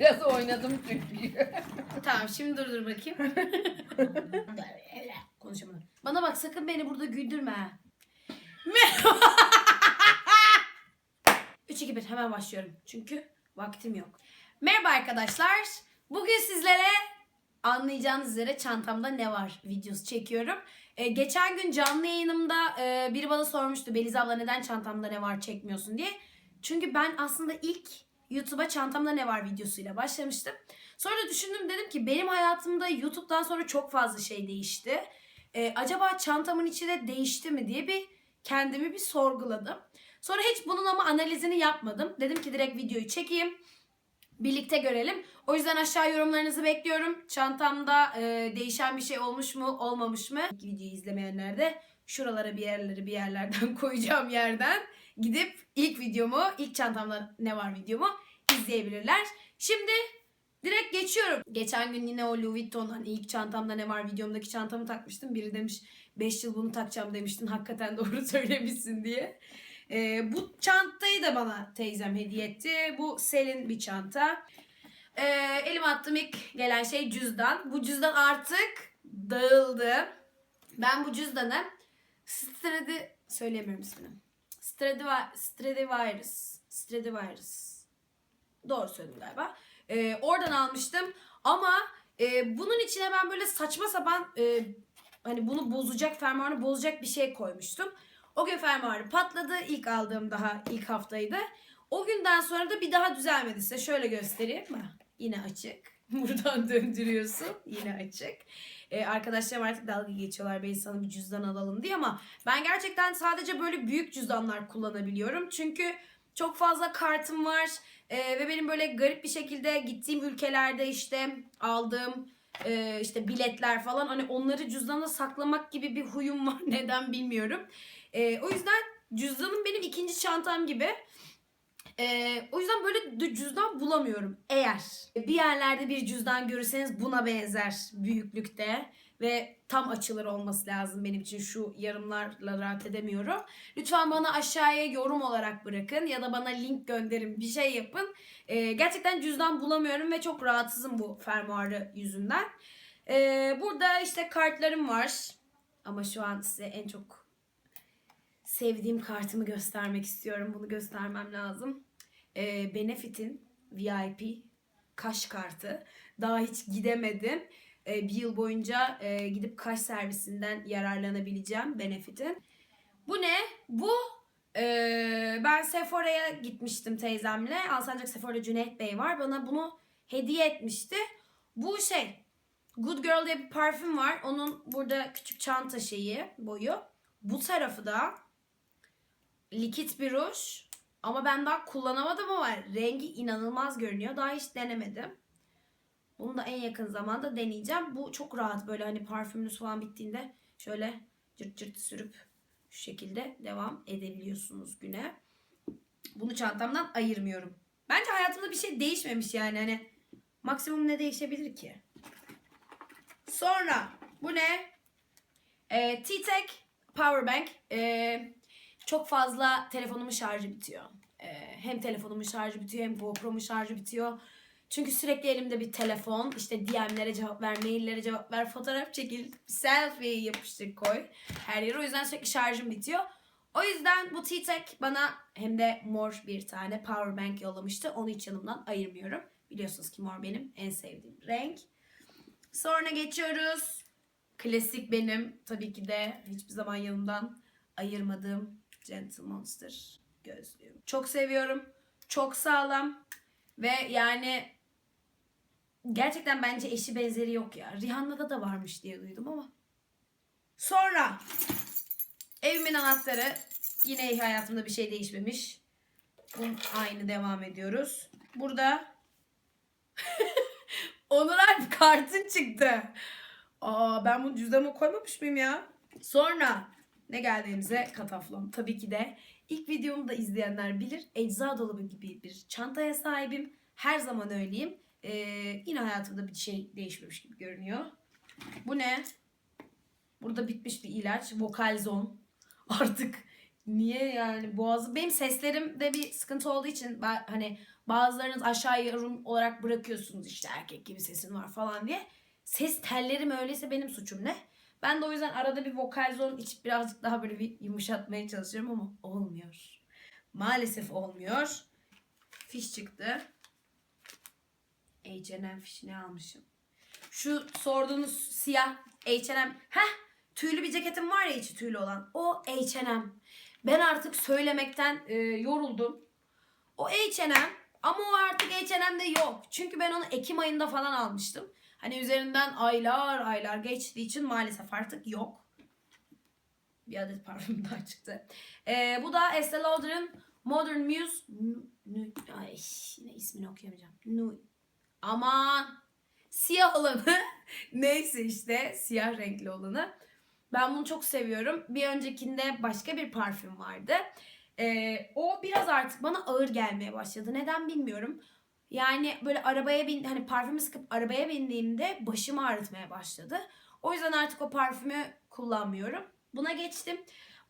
Biraz oynadım çünkü. Tamam şimdi dur dur bakayım. Konuşamadım. Bana bak sakın beni burada güldürme. ha. Merhaba. 3 2 1 hemen başlıyorum. Çünkü vaktim yok. Merhaba arkadaşlar. Bugün sizlere anlayacağınız üzere çantamda ne var videosu çekiyorum. Ee, geçen gün canlı yayınımda e, biri bana sormuştu Beliz abla neden çantamda ne var çekmiyorsun diye. Çünkü ben aslında ilk YouTube'a çantamda ne var videosuyla başlamıştım. Sonra düşündüm dedim ki benim hayatımda YouTube'dan sonra çok fazla şey değişti. Ee, acaba çantamın içi de değişti mi diye bir kendimi bir sorguladım. Sonra hiç bunun ama analizini yapmadım. Dedim ki direkt videoyu çekeyim. Birlikte görelim. O yüzden aşağı yorumlarınızı bekliyorum. Çantamda e, değişen bir şey olmuş mu olmamış mı? Videoyu izlemeyenler de şuralara bir yerleri bir yerlerden koyacağım yerden gidip ilk videomu, ilk çantamda ne var videomu izleyebilirler. Şimdi direkt geçiyorum. Geçen gün yine o Louis Vuitton hani ilk çantamda ne var videomdaki çantamı takmıştım. Biri demiş 5 yıl bunu takacağım demiştin. Hakikaten doğru söylemişsin diye. Ee, bu çantayı da bana teyzem hediye etti. Bu Selin bir çanta. Ee, elime attığım ilk gelen şey cüzdan. Bu cüzdan artık dağıldı. Ben bu cüzdanı Stradi söyleyemiyorum ismini. Stradiva- Stradivarius. Stradivarius. Doğru söyledim galiba. Ee, oradan almıştım. Ama e, bunun içine ben böyle saçma sapan e, hani bunu bozacak, fermuarını bozacak bir şey koymuştum. O gün fermuarı patladı. İlk aldığım daha ilk haftaydı. O günden sonra da bir daha düzelmedi. Size şöyle göstereyim mi? Yine açık. Buradan döndürüyorsun. Yine açık. Ee, arkadaşlarım artık dalga geçiyorlar. Bey sana bir cüzdan alalım diye ama ben gerçekten sadece böyle büyük cüzdanlar kullanabiliyorum. Çünkü çok fazla kartım var. Ee, ve benim böyle garip bir şekilde gittiğim ülkelerde işte aldığım e, işte biletler falan hani onları cüzdana saklamak gibi bir huyum var. Neden bilmiyorum. Ee, o yüzden cüzdanım benim ikinci çantam gibi. Ee, o yüzden böyle cüzdan bulamıyorum. Eğer bir yerlerde bir cüzdan görürseniz buna benzer büyüklükte ve tam açılır olması lazım benim için şu yarımlarla rahat edemiyorum. Lütfen bana aşağıya yorum olarak bırakın ya da bana link gönderin bir şey yapın. Ee, gerçekten cüzdan bulamıyorum ve çok rahatsızım bu fermuarı yüzünden. Ee, burada işte kartlarım var ama şu an size en çok sevdiğim kartımı göstermek istiyorum. Bunu göstermem lazım. Ee, Benefit'in VIP kaş kartı. Daha hiç gidemedim. Ee, bir yıl boyunca e, gidip kaş servisinden yararlanabileceğim Benefit'in. Bu ne? Bu e, ben Sephora'ya gitmiştim teyzemle. Alsancak Sephora'da Cüneyt Bey var. Bana bunu hediye etmişti. Bu şey Good Girl diye bir parfüm var. Onun burada küçük çanta şeyi boyu. Bu tarafı da likit bir ruj. Ama ben daha kullanamadım ama rengi inanılmaz görünüyor. Daha hiç denemedim. Bunu da en yakın zamanda deneyeceğim. Bu çok rahat böyle hani parfümünüz falan bittiğinde şöyle cırt cırt sürüp şu şekilde devam edebiliyorsunuz güne. Bunu çantamdan ayırmıyorum. Bence hayatımda bir şey değişmemiş yani hani maksimum ne değişebilir ki? Sonra bu ne? Ee, T-Tech Powerbank. Ee, çok fazla telefonumun şarjı bitiyor. Ee, hem telefonumun şarjı bitiyor hem GoPro'mun şarjı bitiyor. Çünkü sürekli elimde bir telefon. işte DM'lere cevap ver, maillere cevap ver, fotoğraf çekil, selfie yapıştır koy. Her yere. O yüzden sürekli şarjım bitiyor. O yüzden bu T-Tech bana hem de mor bir tane powerbank yollamıştı. Onu hiç yanımdan ayırmıyorum. Biliyorsunuz ki mor benim en sevdiğim renk. Sonra geçiyoruz. Klasik benim tabii ki de hiçbir zaman yanımdan ayırmadığım Gentle Monster gözlüğüm. Çok seviyorum. Çok sağlam. Ve yani gerçekten bence eşi benzeri yok ya. Rihanna'da da varmış diye duydum ama. Sonra evimin anahtarı. Yine hayatımda bir şey değişmemiş. Bunun aynı devam ediyoruz. Burada Onur Alp kartın çıktı. Aa ben bunu cüzdanıma koymamış mıyım ya? Sonra ne geldiğimize kataflon. Tabii ki de ilk videomu da izleyenler bilir. Ecza dolabı gibi bir çantaya sahibim. Her zaman öyleyim. Ee, yine hayatımda bir şey değişmemiş gibi görünüyor. Bu ne? Burada bitmiş bir ilaç. Vokalzon. Artık Niye yani boğazı benim seslerimde bir sıkıntı olduğu için hani bazılarınız aşağı yorum olarak bırakıyorsunuz işte erkek gibi sesin var falan diye. Ses tellerim öyleyse benim suçum ne? Ben de o yüzden arada bir vokal zone içip birazcık daha böyle bir yumuşatmaya çalışıyorum ama olmuyor. Maalesef olmuyor. Fiş çıktı. H&M fişini almışım. Şu sorduğunuz siyah H&M. Heh tüylü bir ceketim var ya içi tüylü olan. O H&M. Ben artık söylemekten e, yoruldum. O H&M ama o artık H&M'de yok. Çünkü ben onu Ekim ayında falan almıştım. Hani üzerinden aylar aylar geçtiği için maalesef artık yok. Bir adet parfüm daha çıktı. E, bu da Estee Lauder'ın Modern Muse. N- Ay yine ismini okuyamayacağım. Nu Aman siyah olanı neyse işte siyah renkli olanı. Ben bunu çok seviyorum. Bir öncekinde başka bir parfüm vardı. Ee, o biraz artık bana ağır gelmeye başladı. Neden bilmiyorum. Yani böyle arabaya bin hani parfümü sıkıp arabaya bindiğimde başımı ağrıtmaya başladı. O yüzden artık o parfümü kullanmıyorum. Buna geçtim.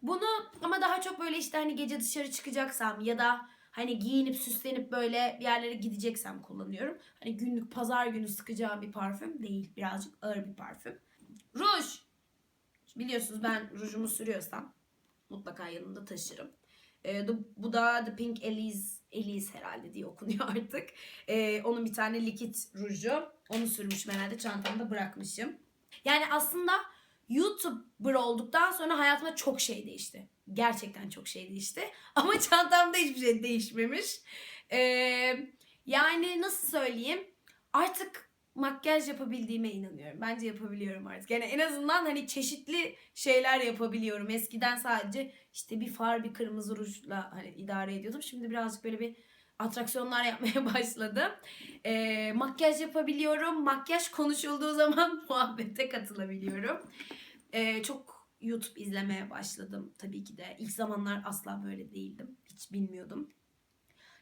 Bunu ama daha çok böyle işte hani gece dışarı çıkacaksam ya da hani giyinip süslenip böyle bir yerlere gideceksem kullanıyorum. Hani günlük pazar günü sıkacağım bir parfüm değil. Birazcık ağır bir parfüm. Ruj. Biliyorsunuz ben rujumu sürüyorsam mutlaka yanımda taşırım. The- bu da The Pink Elise, Elise herhalde diye okunuyor artık. Ee, onun bir tane likit ruju. Onu sürmüşüm herhalde çantamda bırakmışım. Yani aslında YouTuber olduktan sonra hayatımda çok şey değişti. Gerçekten çok şey değişti. Ama çantamda hiçbir şey değişmemiş. Ee, yani nasıl söyleyeyim? Artık makyaj yapabildiğime inanıyorum. Bence yapabiliyorum artık. Yani en azından hani çeşitli şeyler yapabiliyorum. Eskiden sadece işte bir far bir kırmızı rujla hani idare ediyordum. Şimdi birazcık böyle bir atraksiyonlar yapmaya başladım. Ee, makyaj yapabiliyorum. Makyaj konuşulduğu zaman muhabbete katılabiliyorum. Ee, çok YouTube izlemeye başladım tabii ki de. İlk zamanlar asla böyle değildim. Hiç bilmiyordum.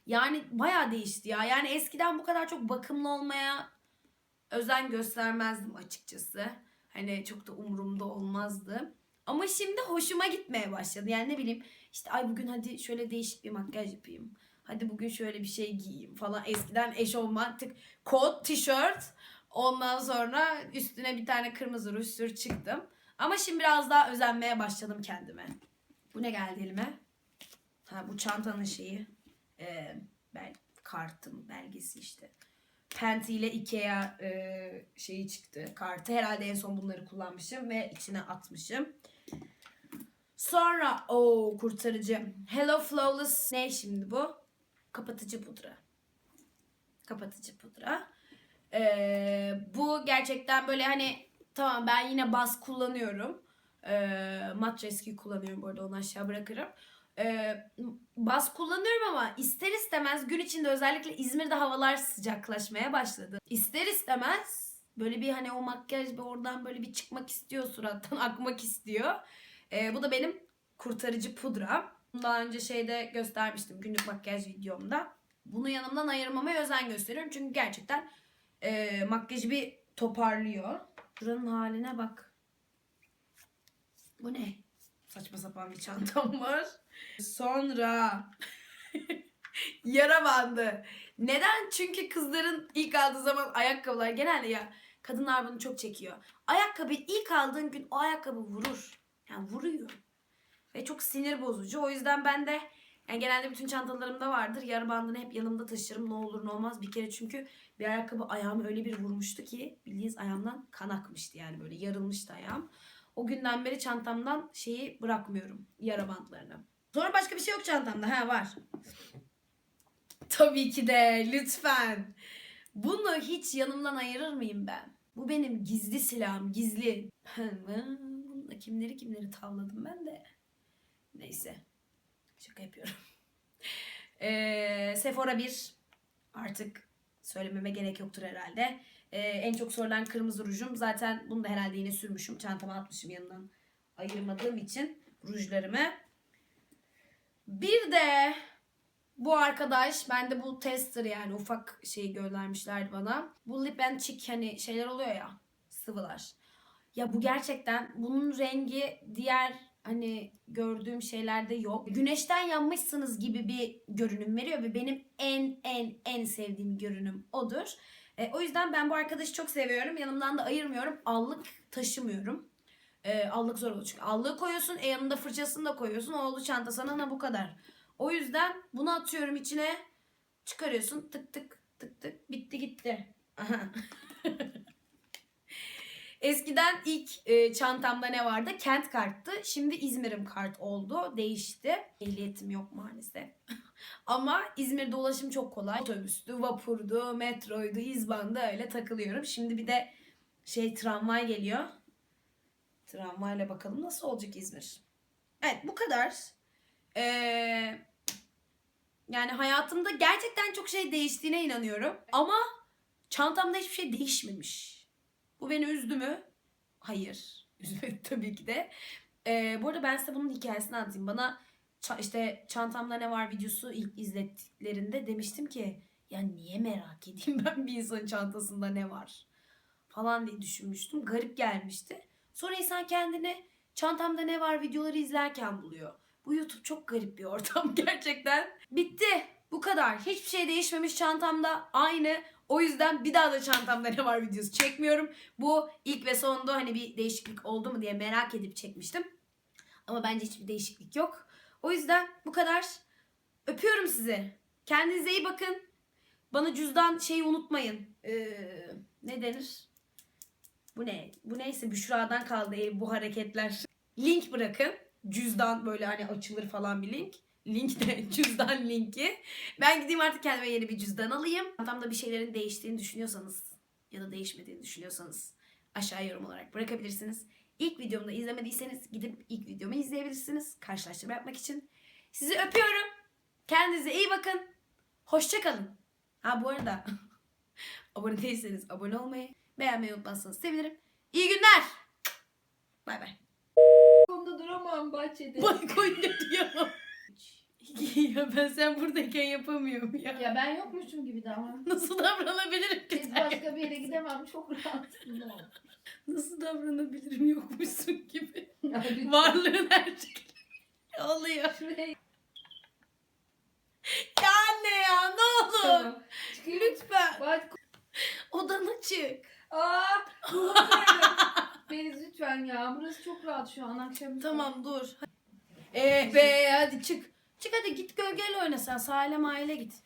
Yani bayağı değişti ya. Yani eskiden bu kadar çok bakımlı olmaya özen göstermezdim açıkçası. Hani çok da umurumda olmazdı. Ama şimdi hoşuma gitmeye başladı. Yani ne bileyim işte ay bugün hadi şöyle değişik bir makyaj yapayım. Hadi bugün şöyle bir şey giyeyim falan. Eskiden eşofman, tık, kot, tişört. Ondan sonra üstüne bir tane kırmızı ruj sür çıktım. Ama şimdi biraz daha özenmeye başladım kendime. Bu ne geldi elime? Ha bu çantanın şeyi. Ee, ben kartım belgesi işte. Penti ile Ikea e, şeyi çıktı. Kartı. Herhalde en son bunları kullanmışım ve içine atmışım. Sonra o kurtarıcı. Hello Flawless ne şimdi bu? Kapatıcı pudra. Kapatıcı pudra. Ee, bu gerçekten böyle hani tamam ben yine baz kullanıyorum. Ee, mat reski kullanıyorum bu arada onu aşağı bırakırım. Ee, baz kullanıyorum ama ister istemez gün içinde özellikle İzmir'de havalar sıcaklaşmaya başladı. İster istemez böyle bir hani o makyaj bir oradan böyle bir çıkmak istiyor surattan akmak istiyor. Ee, bu da benim kurtarıcı pudra. Daha önce şeyde göstermiştim günlük makyaj videomda. Bunu yanımdan ayırmamaya özen gösteriyorum. Çünkü gerçekten e, makyajı bir toparlıyor. Buranın haline bak. Bu ne? Saçma sapan bir çantam var. Sonra yara bandı. Neden? Çünkü kızların ilk aldığı zaman ayakkabılar genelde ya kadınlar bunu çok çekiyor. Ayakkabı ilk aldığın gün o ayakkabı vurur. Yani vuruyor. Ve çok sinir bozucu. O yüzden ben de yani genelde bütün çantalarımda vardır. Yara bandını hep yanımda taşırım. Ne olur ne olmaz. Bir kere çünkü bir ayakkabı ayağımı öyle bir vurmuştu ki bildiğiniz ayağımdan kan akmıştı yani böyle yarılmıştı ayağım. O günden beri çantamdan şeyi bırakmıyorum. Yara bantlarını. Sonra başka bir şey yok çantamda. Ha var. Tabii ki de lütfen. Bunu hiç yanımdan ayırır mıyım ben? Bu benim gizli silahım, gizli. Bununla kimleri kimleri tavladım ben de. Neyse. Şaka yapıyorum. Ee, Sephora 1 artık söylememe gerek yoktur herhalde. Ee, en çok sorulan kırmızı rujum. Zaten bunu da herhalde yine sürmüşüm. Çantama atmışım yanından ayırmadığım için rujlarımı. Bir de bu arkadaş bende bu tester yani ufak şey göndermişlerdi bana. Bu lip and cheek hani şeyler oluyor ya sıvılar. Ya bu gerçekten bunun rengi diğer hani gördüğüm şeylerde yok. Güneşten yanmışsınız gibi bir görünüm veriyor ve benim en en en sevdiğim görünüm odur. E, o yüzden ben bu arkadaşı çok seviyorum. Yanımdan da ayırmıyorum. Allık taşımıyorum. E, allık zor olur çünkü allığı koyuyorsun e, yanında fırçasını da koyuyorsun. Oğlu çanta sana ne bu kadar. O yüzden bunu atıyorum içine. Çıkarıyorsun tık tık tık tık bitti gitti. Aha. Eskiden ilk e, çantamda ne vardı? Kent karttı. Şimdi İzmir'im kart oldu. Değişti. Ehliyetim yok maalesef. Ama İzmir'de ulaşım çok kolay. Otobüstü, vapurdu, metroydu, izbandı öyle takılıyorum. Şimdi bir de şey tramvay geliyor. Tramvayla bakalım nasıl olacak İzmir. Evet bu kadar. Ee, yani hayatımda gerçekten çok şey değiştiğine inanıyorum. Ama çantamda hiçbir şey değişmemiş. Bu beni üzdü mü? Hayır. Üzmedi tabii ki de. Ee, bu arada ben size bunun hikayesini anlatayım. Bana işte çantamda ne var videosu ilk izlettiklerinde demiştim ki ya niye merak edeyim ben bir insanın çantasında ne var falan diye düşünmüştüm. Garip gelmişti. Sonra insan kendini çantamda ne var videoları izlerken buluyor. Bu YouTube çok garip bir ortam gerçekten. Bitti. Bu kadar. Hiçbir şey değişmemiş çantamda. Aynı. O yüzden bir daha da çantamda ne var videosu çekmiyorum. Bu ilk ve sonunda hani bir değişiklik oldu mu diye merak edip çekmiştim. Ama bence hiçbir değişiklik yok. O yüzden bu kadar. Öpüyorum sizi. Kendinize iyi bakın. Bana cüzdan şeyi unutmayın. Ee, ne denir? Bu ne? Bu neyse Büşra'dan kaldı bu hareketler. Link bırakın. Cüzdan böyle hani açılır falan bir link. Link de cüzdan linki. Ben gideyim artık kendime yeni bir cüzdan alayım. Çantamda bir şeylerin değiştiğini düşünüyorsanız ya da değişmediğini düşünüyorsanız aşağı yorum olarak bırakabilirsiniz. İlk videomu da izlemediyseniz gidip ilk videomu izleyebilirsiniz. Karşılaştırma yapmak için. Sizi öpüyorum. Kendinize iyi bakın. Hoşçakalın. Ha bu arada abone değilseniz abone olmayı, beğenmeyi unutmazsanız sevinirim. İyi günler. Bay bay. Konuda duramam bahçede. Balkon diyemem. Ya ben sen buradayken yapamıyorum ya. ya ben yokmuşum gibi davran. Nasıl davranabilirim ki? Biz başka bir yere gidemem çok rahatsız. Nasıl davranabilirim yokmuşsun gibi. Var. Varlığın her şey oluyor. Şuraya Ya anne ya ne olur. Tamam. Çıkayım. Lütfen. Bak. Odana çık. Aa. Beniz lütfen ya. Burası çok rahat şu an akşam. Tamam dur. Ee be hadi çık. Çık hadi git gölgeyle oyna sen. Sahile mahile git.